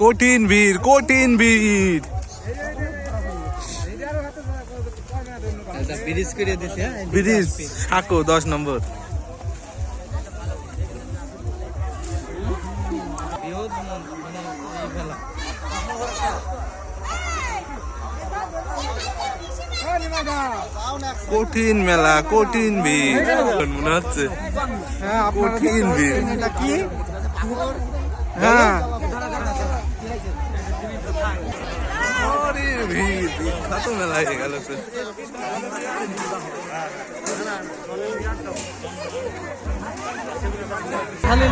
কঠিন ভিড় কঠিন ব্রিজ করে দিছে ব্রিজ সাঁকো দশ নম্বর। বৃহৎ কঠিন মেলা কঠিন ভিড়। মনে হচ্ছে কঠিন ভিড়। হ্যাঁ। আরে ভিড় বিখ্যাত মেলা হয়ে গেল তো।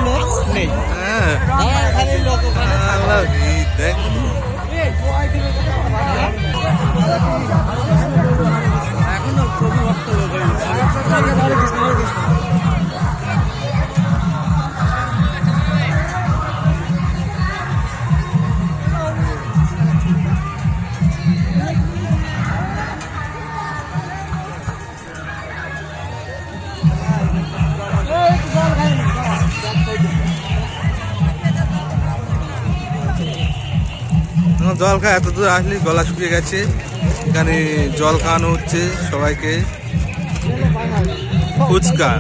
লোক? নেই। হ্যাঁ লোক ভিড় দেখ। জল খা এত দূর আসলে, গলা শুকিয়ে গেছে। এখানে জল খাওয়ানো হচ্ছে সবাইকে। ফুচকা।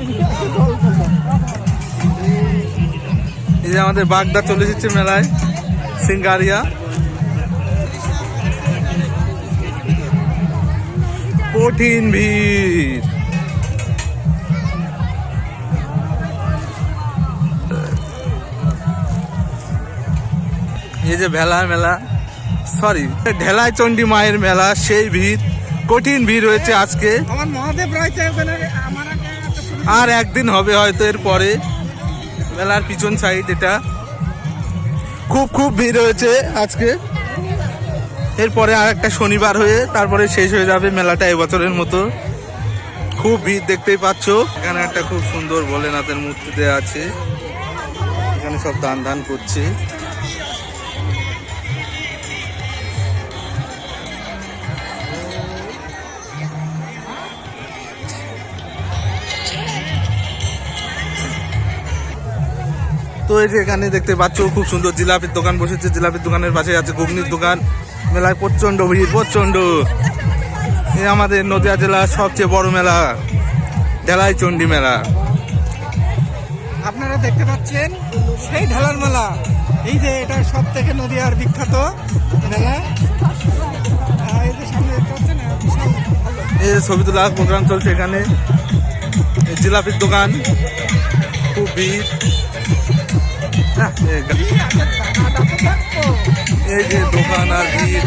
এই যে আমাদের বাগদা চলে এসেছে মেলায়, সিঙ্গারিয়া। কঠিন ভিড়। এই যে ভেলা মেলা। সরি ঢেলায় চণ্ডী মায়ের মেলা সেই ভিড়। কঠিন ভিড় হয়েছে আজকে। আর একদিন হবে হয়তো এর পরে। মেলার পিছন সাইড এটা। খুব খুব ভিড় হয়েছে আজকে। এরপরে আর একটা শনিবার হয়ে তারপরে শেষ হয়ে যাবে মেলাটা এবছরের মতো। খুব ভিড় দেখতেই পাচ্ছ। এখানে একটা খুব সুন্দর ভোলেনাথের মূর্তি দেওয়া আছে। এখানে সব দান দান করছে। তো এই যে এখানে দেখতে পাচ্ছ খুব সুন্দর জিলাপির দোকান বসেছে। জিলাপির দোকানের পাশে আছে ঘুগনির দোকান। মেলায় প্রচণ্ড ভিড় প্রচণ্ড এ আমাদের নদিয়া জেলার সবচেয়ে বড় মেলা ঢেলাই চণ্ডী মেলা। আপনারা দেখতে পাচ্ছেন সেই ঢালার মেলা। এই যে এটা সব থেকে নদীয়ার বিখ্যাত মেলা। এই যে সামনে দেখতে পাচ্ছেন আহ, বিশাল ভালো। এই ছবি তোলা প্রোগ্রাম চলছে এখানে। জিলাপির দোকান খুব ভিড়। এই যে দোকান আর ভিড়।